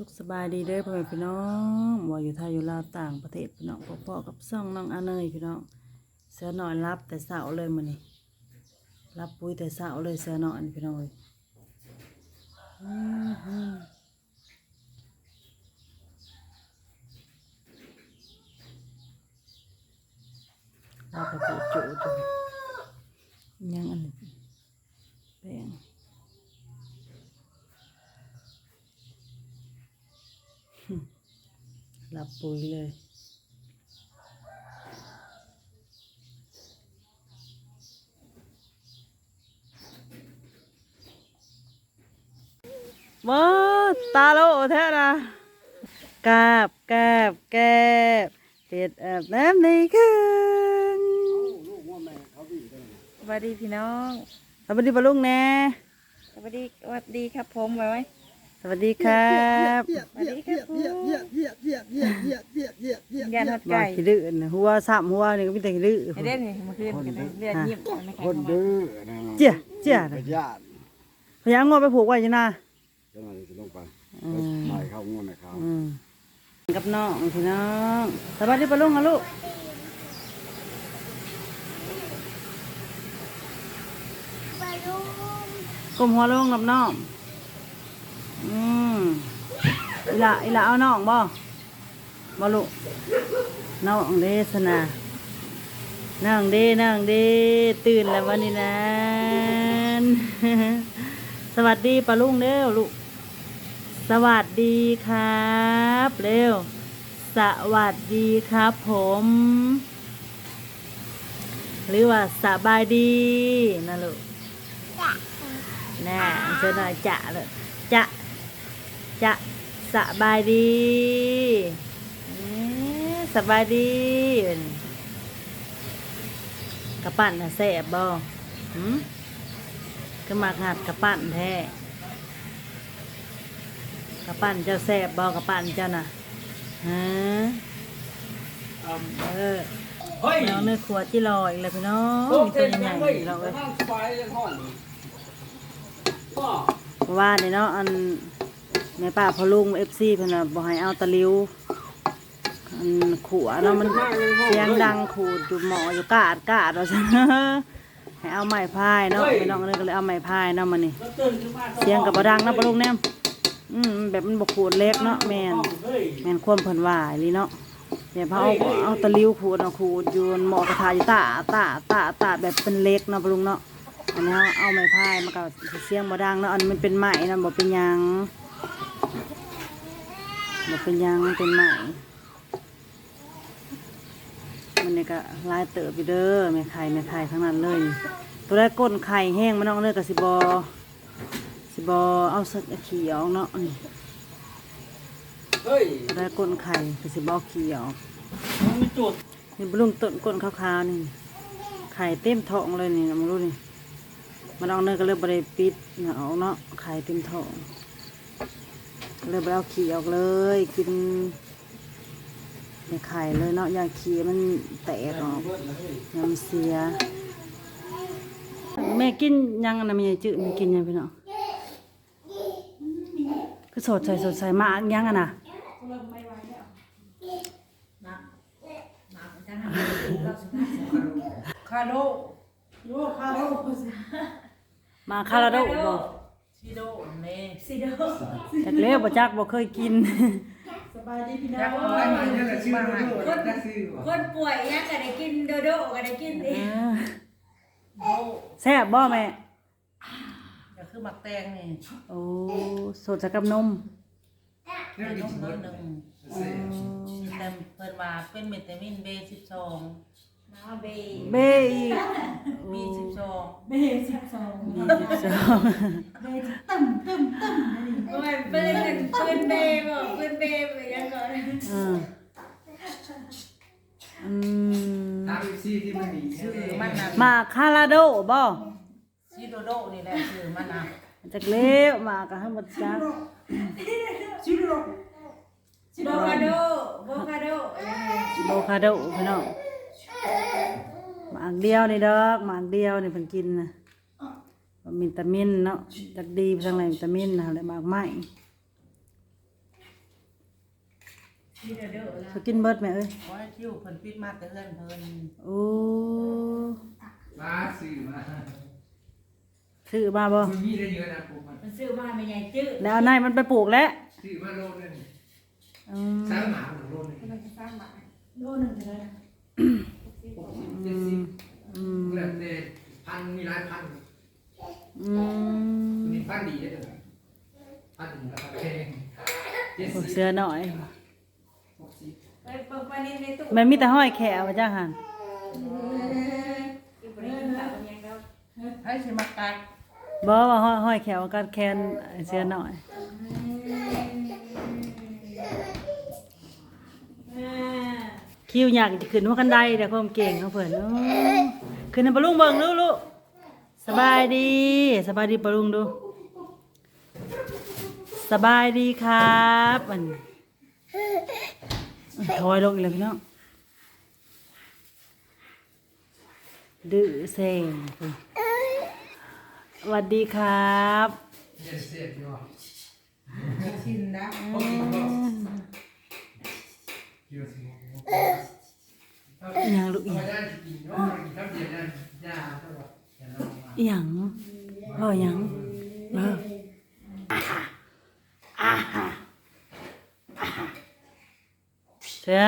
สุขสบายดีเด้อพ่อแม่พี่น้องว่าอยู่ไทยอยู่ลาวต่างประเทศพี่น้องพ่อๆกับซ่องน้องอาเนยพี่น้องเสือหน่อยรับแต่เสาเลยมื้อนี้รับปุ๋ยแต่เสาเลยเสือหน่อยพี่น้องเอ้ยอื้อหือรับไปปลูกจุจุยังอันนี้แป้ง หลับปุ๋ยเลยมาตาโลแท้นะกาบกาบแกบเด็ดอาบน้ำในคืนสวัสดีพี่น้องสวัสดีปะลุงแน่สวัสดีสวัสดีครับผมไว้ไว้ สวัสดีครับสวัสดีครับผมยานทอดมาไก่ขี้ดื้อนะหัวสามหัวนี่ก็มีแต่ขี้ดื้อให้เด่นนี่เมื่อคืนกันเลยเลือดยิ้มไม่คนดื้อนะเจี๊ยเจี๊ยพนะยาธิพยายามงอไปผูกไว้จ้ะนะเจ้าหน้าที่จะลงไปอืมไปเข้าง่วนในเขาอืมกับน้องพี่น้องสวัสดีปะลุงค่ะลูกกลมหัวลงกับน้อง อืมอีหละอีหละเอาน้องบ่บ่ลูกน้องเดสนาน้องเดน้องเดตื่นแล้ววันนี้นะสวัสดีปะลุงเด้อลูกสวัสดีครับเร็วสวัสดีครับผม หรือว่าสบายดีนะลูกน่าเจอหน่อยจะเลยจะ จะสบายดีเอ๊ะสบายดีกระปั่นน่ะแสบบ่หืมก็มาหัดกระปั่นแท้กระปั้นเจ้าแซ่บบอกระปั้นเจ้าน่ะฮะเออน้องเนื้อขวดที่ลอยเลยพี่น้องมีตัวใหญ่ๆเราเลยเพราะว่าเนี่ยเนาะอัน ในป่าพะลุงเอฟซีเพิ่นน่ะบอกให้เอาตะหลิวอันขัวเนาะมันเสียงดังขูดอยู่หมออยู่กาดกาดเราซะให้เอาไม้พายเนาะพี่น้องเลยก็เลยเอาไม้พายเนาะมันนี่เสียงกับบ่ดังนะปะลุงแนมอืมแบบมันบกขูดเล็กเนาะแมนแมนความเพิ่นว่าอีหลีเนาะเดี๋ยวพอเอาเอาตะหลิวขูดเอาขูดอยู่หมอกระทาอยู่ตาตาตาตาแบบเป็นเล็กเนาะปะลุงเนาะอันนี้เอาเอาไม้พายมากับเสียงบ่ดังเนาะอันมันเป็นไม้นะบ่เป็นหยัง บ่เป็นยังมันเป็นไม้มันนี่ก็ลายเติบอยู่เด้อแม่ไข่แม่ไข่ทั้งนั้นเลย ตัวแรกก้นไข่แห้งมันน้องเลยก็สิบอสิบอเอาสักขี้ออกเนาะนี่เฮ้ยได้ก้นไข่ก็สิบอขี้ออกมันมีจุดนี่บลุงต้นก้นขาวๆนี่ไข่เต็มท้องเลยนี่มึงรู้นี่มันเอาเนื้อก็เลยบริปิดนะออกเนาะไข่เต็มท้อง เลยไปเอาขี้ออกเลย กินในไข่เลยเนาะอยาขี้มันแตกออกอยามันเสีย แม่กินยังนะแม่จืดแม่กินยังพี่น้องก็สดใสสดใสมากยังอะนะคาโดมาคาราโดบ่ ซิโดเน่จากเล็บบ่จักบ่เคยกินแล้วก็ไอ้มันนี่แหละชื่อโดโดนะชื่อคนป่วยยังก็ได้กินโดโดก็ได้กินดิแซ่บบ่แม่ ก็คือหมักแตงนี่โอ้สดจากกับนมนมน้อยหนึ่งแต่เพิ่นว่าเป็นวิตามิน B12 มาเบเบอีก B12 เบสิบสอง มีสิบสอง โอ้ยปืนปืน เบบอกปืนเบไปยังก่อนอ่าอืมตามซีที่มันมีชื่อมันน่ะมาคาราโดบ่ซิโดโดนี่แหละชื่อมันน่ะจากเล็บมาก็ให้หมดจักโบคาโดโบคาโดโบคาโดพี่น้องหมากเดียวนี่ดอกหมากเดียวนี่เพิ่นกินนะวิตามินเนาะจากดีไปทางไหนวิตามินนะแล้วหมากไม้ ที่เด้อเด้อนะเขากินเบิดแม่เอ้ยเพราะไอ้คิวเพิ่นปิดมาแต่เฮือนเพิ่นโอ้มาสื่อมาซื้อมาบ่มันมีได้เยอะนะผมมันมันซื้อมาไม่ใหญ่จื้อแล้วเอานายมันไปปลูกแล้วสื่อมาโลนึงอืมสร้างหมาหนึ่งโลนึงมันจะสร้างมาโลหนึงเลยนะหกสิบเจ็ดสิบอืมเรื่องเด็พันมีหลายพันอืมมีพันดีได้เลยพันราคาแพงเจ็ดปลูกสิบเสื้อหน่อยหกสิบ ไปเปิดไปในในตู้มันมีแต่ห้อยแขวจ้าหันกินไปกินข้าวกันยังแล้วให้สิมากัดบ่ว่าห้อยห้อยแขวกัดแคนเสื้อหน่อยอ่าคิวอยากจะขึ้นว่ากันไดเดี๋ยวความเก่งเขาเพิ่นโอ้ขึ้นให้ปะลุงเบิ่งดูลูกสบายดี สบายดีปะลุงดู สบายดีครับอัน ถอยลงอีกแล้วพี่น้องดื้อเซ็งสวัสดีครับชินนะหกสิบก็เยอะสิอหยังลูกอพหอยังได้กินเนาะกินข้าวเย็นนั่นยาเท่าไหร่ยาเรามาอยังพ่ออหยังเอออาหาอาหาเสือ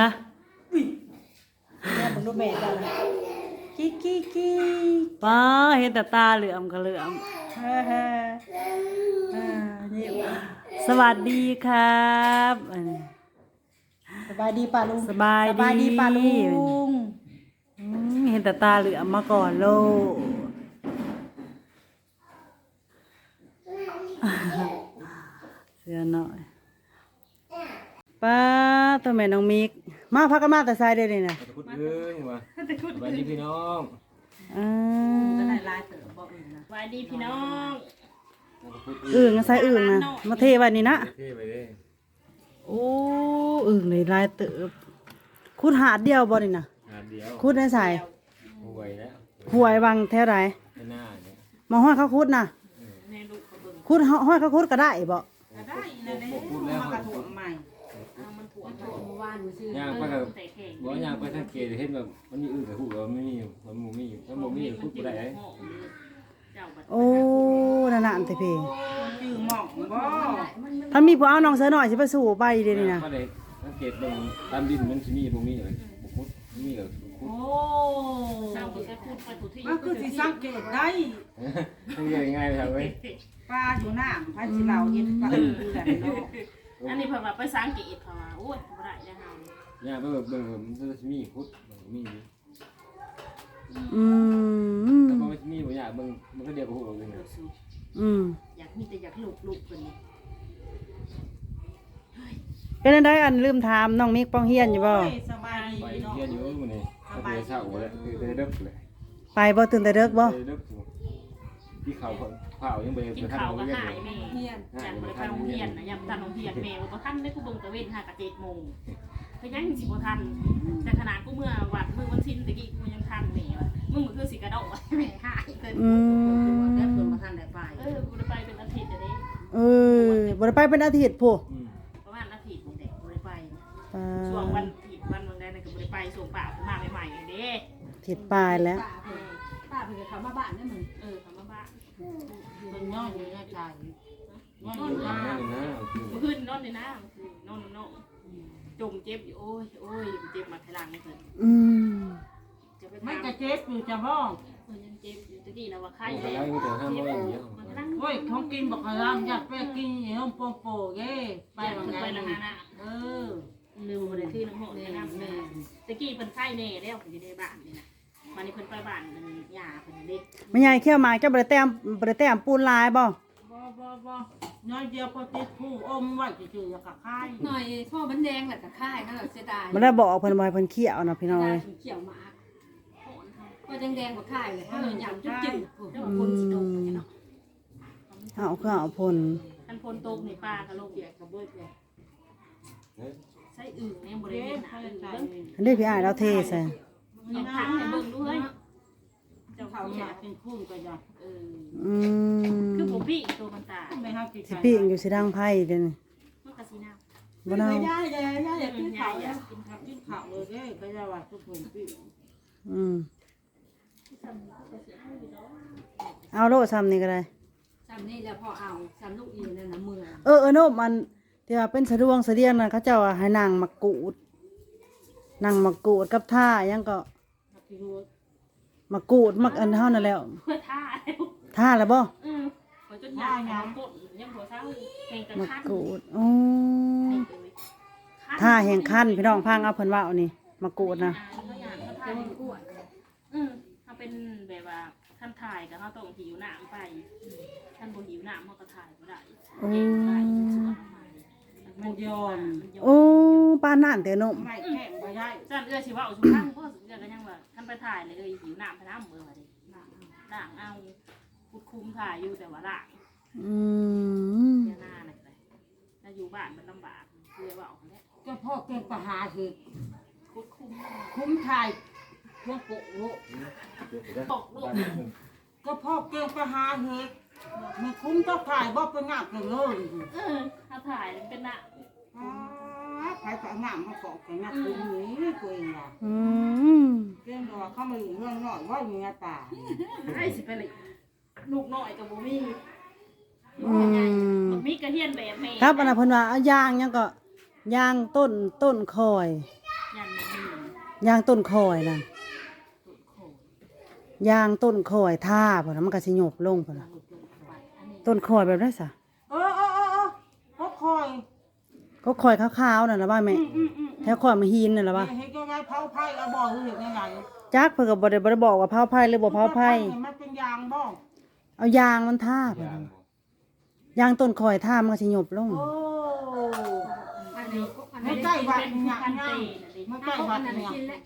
แม่บังดูแม่ตากี้กี้กี้ป้าเห็นแต่ตาเหลือมก็เหลือมเฮ้เฮ้อ่ายิ้มสวัสดีครับอันนี้สบายดีป่าลุงสบายดีสบายดีป่าลุงอืมเห็นแต่ตาเหลือมมาก่อนโลกเสื้อหน่อย ป้าตัวแม่น้องมิก มาพักกันมาแต่ทรายได้เลยนะตะคุดเอ้ยมาสวัสดีพี่น้องอ่าจะได้ลายเต๋อบ่อื่นนะสวัสดีพี่น้องตะคุดอึ่งอะใส่อึ่งนะมาเทไว้นี่นะเท่ไปเลยโอ้อึ่งเลยลายเติบคุดหาดเดียวบ่นี่นะงานเดียวคุดได้ใส่ห่วยแล้วหวยวังแท่ไรไม่น่าเนี่ยมาห้อยเขาคุดนะในลูกกระเบื้องคุดห้อยเขาคุดก็ได้บ่ก็ได้นะเด้พูดแล้วมากระถั่วใหม่ มันถั่วถั่วเมื่อวานมือซื้อย่างไปกับแต่แข็งบอกย่างไปสังเกตเห็นแบบมันมีอื่นกับหูเราไม่มีมันมูมีมันมูมีพูดกูได้ไอ้เจ้าบัดโอ้นั่นน่ะอันแต่เพลงชื่อหม่องบ่ถ้ามีผู้เอาน้องเสือหน่อยสิไปสู่ไปเดี๋ยวนี้นะก็เลยสังเกตลงตามดินมันจะมีบ่มีอะไรบุกมีกับคุดโอ้เจ้าก็แค่พูดไปถูกที่มันคือสิสังเกตได้ต้องเรียกง่ายๆไปครับเว้ยปลาอยู่น้ำพันสิเราเฮ็ดปลาอื่นกันเนาะ อันนี้เพิ่นว่าไปสังเกตเพิ่นว่าโอ้ยบ่ได้แล้วเฮาย่างไปแบบเบิ่งมันจะมีพุดมีอืมแต่พอมันมีบ่อยากเบิ่งมันก็เดียวกับหูเราเลยอืมอยากมีแต่อยากลูกลูกเพิ่นนี่เป็นอันใดอันลืมถามน้องมิกป้องเฮียนอยู่บ่โอ้ยสบายดีไปเนาะเที่ยวอยู่มื้อนี้ก็ไปเช้าเลยคือได้เลิกเลยไปบ่ตื่นแต่เด็กบ่ได้เลิกที่เขาเผายังไปกินทันข้าวเขาก็เรียกหายเลยแม่เฮียนจันบ่ได้ไปโรงเรียนนะยามทันโรงเรียนแม่บ่ทันได้กูเบิ่งตะเวน5กับ7โมงก็ยังสิบ่ทัน แต่ขนาดกูเมื่อวัดมือวันชินตะกี้กูยังทันแม่ว่ามึงมันคือสิกระโดดแม่หายเพิ่นอืมแล้วเพิ่นบ่ทันได้ไปเออกูได้ไปเป็นอาทิตย์เดี๋ยวนี้เออบ่ได้ไปเป็นอาทิตย์ผู้อืมประมาณอาทิตย์นี่แหละกูได้ไปอ่าช่วงวันผิดวันวันใดนั่นก็บ่ได้ไปส่งป่ากูมาใหม่ๆเด้อาทิตย์ปลายแล้วเออป้าเพิ่งจะเข้ามาบ้านนั่นมึงเออทำมา บ้านเพิ่นย่ออยู่ในใจย่ออยู่นั่น้นนะคือเมื่อคืนนอนในน้ำนอนนอนจมเจ็บอยู่โอ้ยโอ้ยเจ็บมาทลังเพิ่นอืมไม่ทำจะเจ็บอยู่จะบ่เพิ่นยังเจ็บอยู่ตะกี้นะว่าไข้แล้ววมีแต่ห้ามว่าอย่างเยวมันทลังโอ้ยของกินบอกให้ร่างอยากไปกินอย่างโปโปเย้ไปไปบางมันไงไปละหนเออลืมบ่ได้ที่น้ำหอมในน้ำแม่ตะกี้เพิ่นไข้แน่แล้วอยู่ในบ้านนี่นะ วันนี้เพิ่นไปบ้านมันยาเพิ่นเด็กแม่ใหญ่เขี้ยวหมากเจ้าบ่ได้แต้มบ่ได้แต้มปูนลายบ่บ่บ่บ่น้อยเดียวพอติดผู้อมไว้จืดๆแล้วก็คายหน่อยพ่อมันแดงแหละกับค่ายนั่นแหละเสียดายบ่ได้บอกเพิ่นบ่ให้เพิ่นเขี้ยวนะพี่น้องเอ้ยเขียวมากก็แดงแดงกว่าค่ายเลยถ้าเราหยำจุ๊บจุ๊บเจ้าว่าคนสิโตกันเนาะเอาก็เอาพ่นคันพลโตกในป่าก็ลงเบียกกับเบิดเลยใส่อึ่งเนี่ยบริเด้เวณหนาเขาอึ่งใจเบิ่งอันนี้พี่อ้ายเราเทใส่อยากทักให้เบิ่งด้วยเจ้าเขาอยากเป็นคุณก็อยากเอออืมคือผมพี่ตัวมันตายไม่เฮาจิตใจสิปิ้งอยู่สิดังไผเด้อนี่มันกะสีน้บ่เน่าย่าย่าย่าอย่ากินยาข้าวยอยาย่ากกินข้าวกินข้าวเลยเด้ก็อย่าว่าทุกคนพี่อืมเอาโลซ้ำนี่ก็ได้จำนี่แล้วพอเอาจำลูกอีนั่นนะมือเออเออโนมมันที่ว่าเป็นสะดวงสะเดียงนั่นเขาเจ้าว่าให้นั่งมะกรูดนั่งมะกรูดกับท่าหยังก็ มะกรูดมักอันเฮานั่นแหล้วเพื่อท่าแล้วท่าแล้วบ่อืมขอจนยางยังกดยังหัวเศร้าแข่งกันมะขั้นกรูดอ๋อท่าแห่งขั้นพี่น้องพังเอาเพิ่นว่าเอานี่มะกรูดนะเขาอยากเขาจะถ่ายมีกวดอืมเขาเป็นแบบว่าขั้นถ่ายก็เขาต้องหิวน้ำไปขั้นบนหิวน้ำเขาก็ถ่ายไม่ได้โอ้มันยอมโอ้ปานนั่นแต่นมไม่แข็ง บ่ได้จันเอื้อชิว่าเอาชุดข้างก็เอื้อก็ยังว่าขั้นไปถ่ายเลยเอ้ยหิวน้ำไปน้ำเบอร์มาดิด่างเอาคุดคุ้มถ่ายอยู่แต่ว่าด่างอืมเจ้าหน้าน่ะเลยถ้าอยู่บ้านมันลำบากคือว่าเอาเนี่ยก็พ่อเก่งประหาคือคุดคุ้มคุ้มทายพวกโกโลบอกลูกก็พ่อเก่งประหาเฮ็ดมันคุ้มก็ถ่ายบ่เป็นงามกันเลยเออถ้าถ่ายมันเป็นหน้าอ๋อ ใครก็งามมาเกาะกันนะคุ้มนี้ตัวเองล่ะอืมเก่งว่าเขามาอยู่เมืองนอกว่าอยู่ในป่าไอ้สิไปเลยลูกน้อยกับบ่มีอืมบ่มีกระเทียนแบบแม่ครับอันนั้นเพิ่นว่าเอายางหยังก็ยางต้นต้นคอยยันบ่มียางต้นคอยน่ะตุ่โคยางต้นคอยท่าพุ่นน่ะมันก็สิหยบลงพุ่นน่ะต้นคอยแบบได้ซะเออเออเออเออก็คอย ก็คอยขาวๆนั่นล่ะว่าแม่อืมอืมอืมแถวคอยมาหินนั่นล่ะว่าเฮ็ดยังไงเผาไผ่เอาบ่หรือเฮ็ดยังไงจักเพิ่นก็บ่ได้บ่ได้บอกว่าเผาไผ่หรือบ่เผาไผ่มันเป็นยางบ่เอายางมันท่าพุ่นน่ะยางต้นคอยท่ามันก็สิหยบลง โอ้อันนี้อันไม่นี้ใกล้วัดเป็นเนี่ยพันนะเตน่ะดิไม่พใกล้วกวัอัดนนั้นเนี่ยกินแล้ว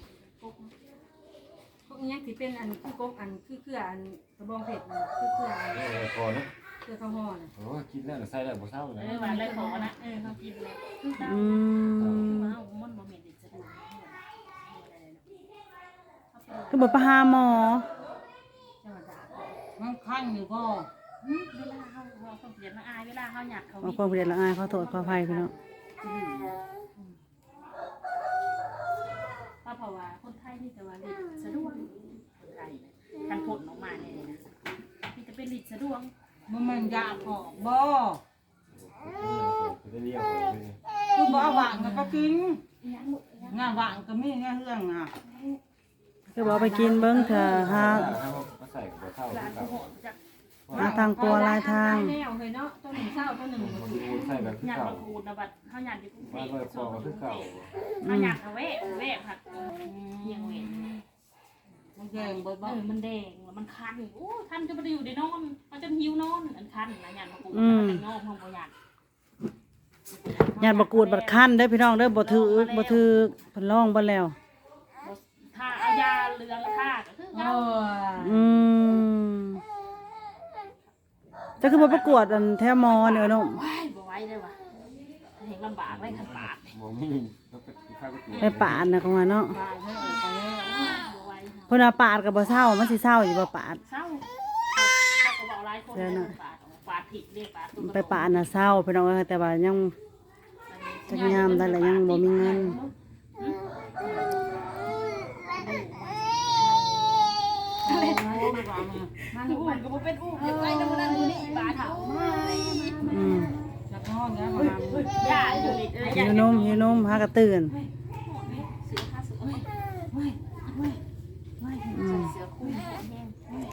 พวกนี้ที่เป็นอันคือกบอันคือคืออันกระบองเพชรคือคืออัน เออพอนะ คือข้าวห่อน่ะโอ้กินแล้วใส่แล้วบ่เศร้าเลเอยอว่าอะไรขอนะเออเขากินเลยคือตาอืมว้าวมันบ่แม่นดิสะดวกคือบ่ไปหาหมอ จังหวัดตากมันคันอยู่บ่เวลาเขาเขาเขาเปลี่ยนมาอายเวลาเขาอยากเขาเอาความเรียนละอายขอโทษขออภัยพี่น้องว่าเพราะว่าคนไทยนี่แต่ว่าลิดสะดวกคนไทยการผลออกมาเนี่ยนะนี่จะเป็นลิดสะดวก มันมันยาพอบ่จะเรียกคือบ่เอาหวานก็กินงานหวานก็มีงานเรื่องอะคือบอาไปกินเบิ่งเถอะหาถ้ามาใส่กับเท่าร้านกับผู้หอจาหาทางตัวลายทาง แนวเลยเนาะตัวหนึ่งเศร้าตัวหนึ่งบ่ถูกใส่แบบหยาดเก่า มาคูดนะบัดเขาหยาดอยู่กรุงเทมาพเปิดฟองคือเก่าเขาหยาดเอาแวะแวะผัดเยียงเว มันแดงบ่เอบ่อมันแดงแล้วมันคันโอ้คันจะมาอยู่ได้นอนมันจะหิวนอนอันคันนะหยาดมาคูดมันจะงอกของบ่หยาดญาติบ่กูดบัดคันเด้อพี่น้องเด้อบ่ถือบ่ถือเพิ่นร้องบ่แล้วถ้าเอายาเรืองท่าก็คือเอเงาออืมจะคือบ่ประกวดอันแท้หมอเนี่ยเนาะว้ายบ่ไหว้เลยว่ะเห็นลำบากเลยขันปาดบ่มีก็ไปข้าวก็กินไปปาดนะของว่าเนาะ เพิ่นว่าปาดก็บ่เศร้ามันสิเศร้าอยู่บ่ปาด เศร้าเขาก็บอกหลายคนเลยปาดปาดผิดเรียกปาดตุ๊กไปปาดน่ะเศร้าพี่น้องเอ้ยแต่ว่ายัง จักยามได้แล้วยังบ่มีเงินมาคือลูกอุ้มามก็บ่เป็นอุ้มเดี๋ยวไปแล้วบ่ได้นี่ปาดเถาอืมจะนอนแล้วมาย่าอยู่นี่เออหิย่าวนมหิวนมหากระตื่น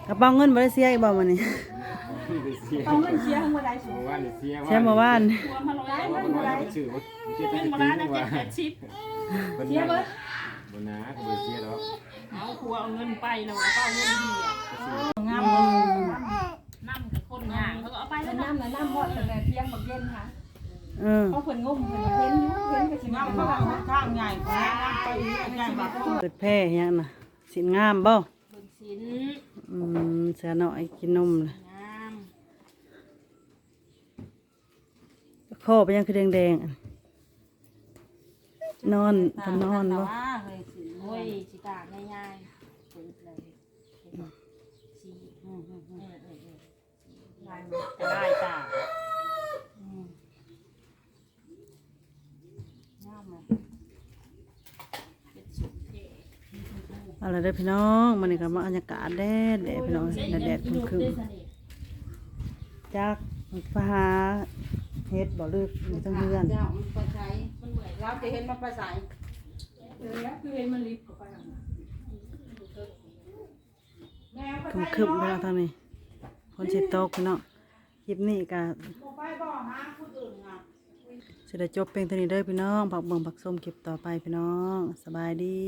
กระเป๋าเงินบ่ได้เสียอีกบ่มื้อนี้เสียเอาเงินเชียร์เมื่อใดสูว่าเสียเสียเมื่อวานตัวมาร้อยว่าบ่ได้ชื่อว่าเจ็ดเงินปีมาล้านนะว่าเจ็ดแปดชิปเป็นยังบ่นะก็บ่เสียแล้วเอาครัวเอาเงินไปแล้วก็เอาเงินดีอะงามนั่งกับคนย่างเขาก็เอาไปแล้แล้ววนะน้ำน่ะน้ำฮอดตั้งแต่เที่ยงบักเย็นค่ะเออเขาเพิ่นงมเพิ่นเห็นอยู่เห็นก็สิงามมามาบ้านข้างใหญ่แพ้ไปอีกใหญ่มาเปิดแพร่หยังน่ะสินงามบ่ เบิ่งสินอืมเสือน้อยกินนมเลยงามคอไปยังคือแดงๆอะนอนเพิ่นนอนบ่เฮ้ยสิโอ้ยสิตากง่ายๆปึ๊บเลยเห็นบ่สีอืมอืมอืมเออเออเออลายมันจะได้ตา เอาล่ะไรเด้อพี่น้องมันนี่ก็มาบรรยากาศแดดแดดพี่น้องแดดแดดครึมๆจากพหาเฮ็ดบ่ลึกอยู่ทั้งเรือนเจ้ามันไปใช้มันเหมือนเราจะเห็นมันไปใส่เออแล้วคือเห็นมันลิฟต์เข้าไปข้างในแมวไปคึมคึมๆพี่น้องทางนี้คนสิตกพี่น้องคลิปนี้ก็ จะสิได้จบเพียงเท่านี้เด้อพี่น้องผักเบิ่งผักส้มเก็บต่อไปพี่น้อง สบายดี